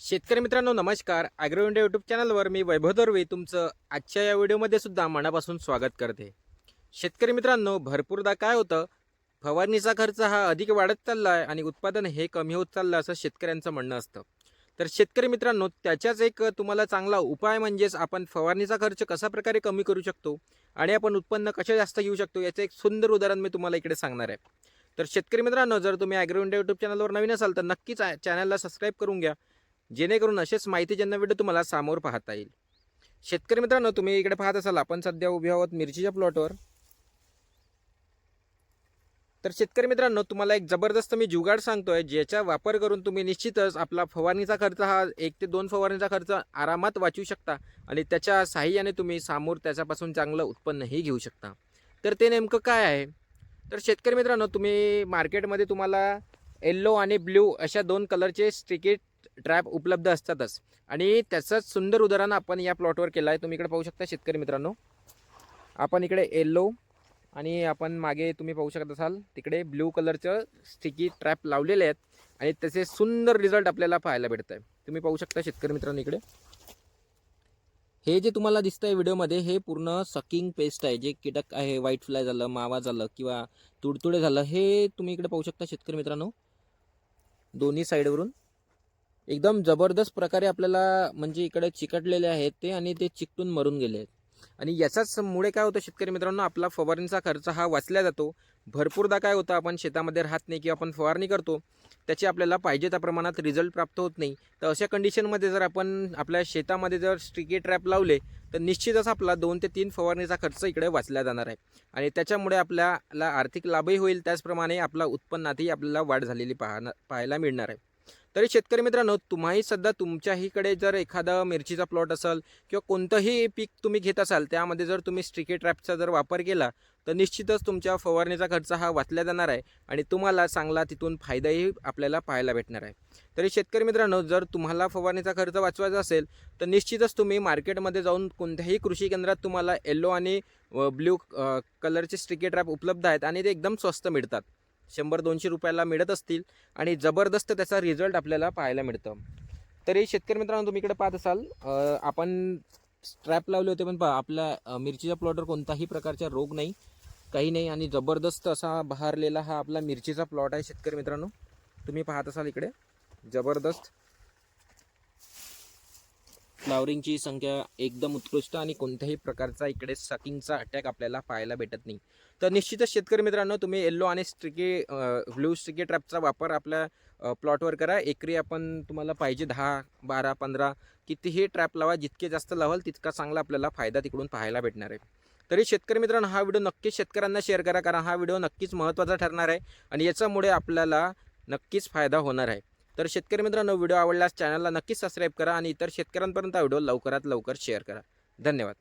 शेतकरी मित्रांनो नमस्कार. ॲग्रो इंडिया यूट्यूब चॅनलवर मी वैभव दर्वे तुमचं आजच्या या व्हिडिओमध्ये सुद्धा मनापासून स्वागत करते. शेतकरी मित्रांनो भरपूरदा काय होतं फवारणीचा खर्च हा अधिक वाढत चालला आहे आणि उत्पादन हे कमी होत चाललं असं शेतकऱ्यांचं म्हणणं असतं. तर शेतकरी मित्रांनो त्याच्याच एक तुम्हाला चांगला उपाय म्हणजेच आपण फवारणीचा खर्च कशा प्रकारे कमी करू शकतो आणि आपण उत्पन्न कसे जास्त घेऊ शकतो याचं एक सुंदर उदाहरण मी तुम्हाला इकडे सांगणार आहे. तर शेतकरी मित्रांनो जर तुम्ही ॲग्रो इंडिया यूट्यूब चॅनलवर नवीन असाल तर नक्कीच चॅनलला सबस्क्राईब करून घ्या. जेणेकरून असेच माहितीजन्य व्हिडिओ तुम्हाला समोर पाहता येईल. शेतकरी मित्रांनो तुम्ही इकडे पाहत असाल आपण सध्या उभे आहोत मिरचीच्या प्लॉटवर तर शेतकरी मित्रांनो तुम्हाला एक जबरदस्त मी जुगाड सांगतोय ज्याचा वापर करून तुम्ही निश्चितच आपला फवारणीचा खर्च हा एक ते दोन फवारणीचा खर्च आरामात वाचू शकता आणि त्याच्या साहाय्याने तुम्ही समोर त्याच्यापासून चांगलं उत्पन्नही घेऊ शकता. तर ते नेमकं काय आहे? तर शेतकरी मित्रांनो तुम्ही मार्केटमध्ये तुम्हाला येल्लो आणि ब्ल्यू अशा दोन कलरचे स्टिकेट ट्रॅप उपलब्ध असतातच. आणि त्याचंच सुंदर उदाहरण आपण या प्लॉटवर केलं आहे तुम्ही इकडे पाहू शकता शेतकरी मित्रांनो. आपण इकडे येल्लो आणि आपण मागे तुम्ही पाहू शकत असाल तिकडे ब्ल्यू कलरचं स्टिकी ट्रॅप लावलेले आहेत. आणि त्याचे सुंदर रिझल्ट आपल्याला पाहायला भेटत आहे तुम्ही पाहू शकता शेतकरी मित्रांनो इकडे. हे जे तुम्हाला दिसतं आहे व्हिडिओमध्ये हे पूर्ण सकिंग पेस्ट आहे. जे कीटक आहे व्हाईट फ्लाय झालं मावा झालं किंवा तुडतुडे झालं हे तुम्ही इकडे पाहू शकता शेतकरी मित्रांनो. दोन्ही साईडवरून एकदम जबरदस्त प्रकारे आपल्याला म्हणजे इकडे चिकटलेले आहेत ते आणि ते चिकटून मरून गेले आहेत. आणि याचाच मुळे काय होतं शेतकरी मित्रांनो आपला फवारणीचा खर्च हा वाचला जातो. भरपूरदा काय होतं आपण शेतामध्ये राहत नाही किंवा आपण फवारणी करतो त्याची आपल्याला पाहिजे त्या प्रमाणात रिझल्ट प्राप्त होत नाही. तर अशा कंडिशनमध्ये जर आपण आपल्या शेतामध्ये जर स्ट्रिकी ट्रॅप लावले तर निश्चितच आपला दोन ते तीन फवारणीचा खर्च इकडे वाचला जाणार आहे. आणि त्याच्यामुळे आपल्याला आर्थिक लाभही होईल त्याचप्रमाणे आपला उत्पन्नातही आपल्याला वाढ झालेली पाहणं पाहायला मिळणार आहे. तरी शेतकरी मित्रांनो तुम्हाही सध्या तुमच्याहीकडे जर एखादा मिरचीचा प्लॉट असेल किंवा कोणतंही पीक तुम्ही घेत असाल त्यामध्ये जर तुम्ही स्ट्रिके ट्रॅपचा जर वापर केला तर निश्चितच तुमच्या फवारणीचा खर्च हा वाचला जाणार आहे आणि तुम्हाला चांगला तिथून फायदाही आपल्याला पाहायला भेटणार आहे. तरी शेतकरी मित्रांनो जर तुम्हाला फवारणीचा खर्च वाचवायचा असेल तर निश्चितच तुम्ही मार्केटमध्ये जाऊन कोणत्याही कृषी केंद्रात तुम्हाला येल्लो आणि ब्ल्यू कलरचे स्ट्रिके ट्रॅप उपलब्ध आहेत आणि ते एकदम स्वस्त मिळतात. शंभर दोनशे रुपयाला मिळत असतील आणि जबरदस्त त्याचा रिझल्ट आपल्याला पाहायला मिळतं. तरी शेतकरी मित्रांनो तुम्ही इकडे पाहत असाल आपण स्ट्रॅप लावले होते पण पहा आपल्या मिरचीच्या प्लॉटवर कोणताही प्रकारचा रोग नाही काही नाही आणि जबरदस्त असा बहारलेला हा आपला मिरचीचा प्लॉट आहे शेतकरी मित्रांनो. तुम्ही पाहत असाल इकडे जबरदस्त. फ्लावरिंगची संख्या एकदम उत्कृष्ट आणि कोणत्याही प्रकारचा इकडे सकिंगचा अटॅक आपल्याला पाहायला भेटत नाही. तर निश्चितच शेतकरी मित्रांनो तुम्ही येल्लो आणि स्ट्रिके ब्ल्यू स्ट्रिके ट्रॅपचा वापर आपल्या प्लॉटवर करा. एकरी आपण तुम्हाला पाहिजे दहा बारा पंधरा कितीही ट्रॅप लावा जितके जास्त लावाल तितका चांगला आपल्याला फायदा तिकडून पाहायला भेटणार आहे. तरी शेतकरी मित्रांनो हा व्हिडिओ नक्कीच शेतकऱ्यांना शेअर करा कारण हा व्हिडिओ नक्कीच महत्त्वाचा ठरणार आहे आणि याच्यामुळे आपल्याला नक्कीच फायदा होणार आहे. तर शेतकरी मित्रांनो व्हिडिओ आवडल्यास चॅनलला नक्कीच सबस्क्राईब करा आणि इतर शेतकऱ्यांपर्यंत हा व्हिडिओ लवकरात लवकर शेअर करा. धन्यवाद.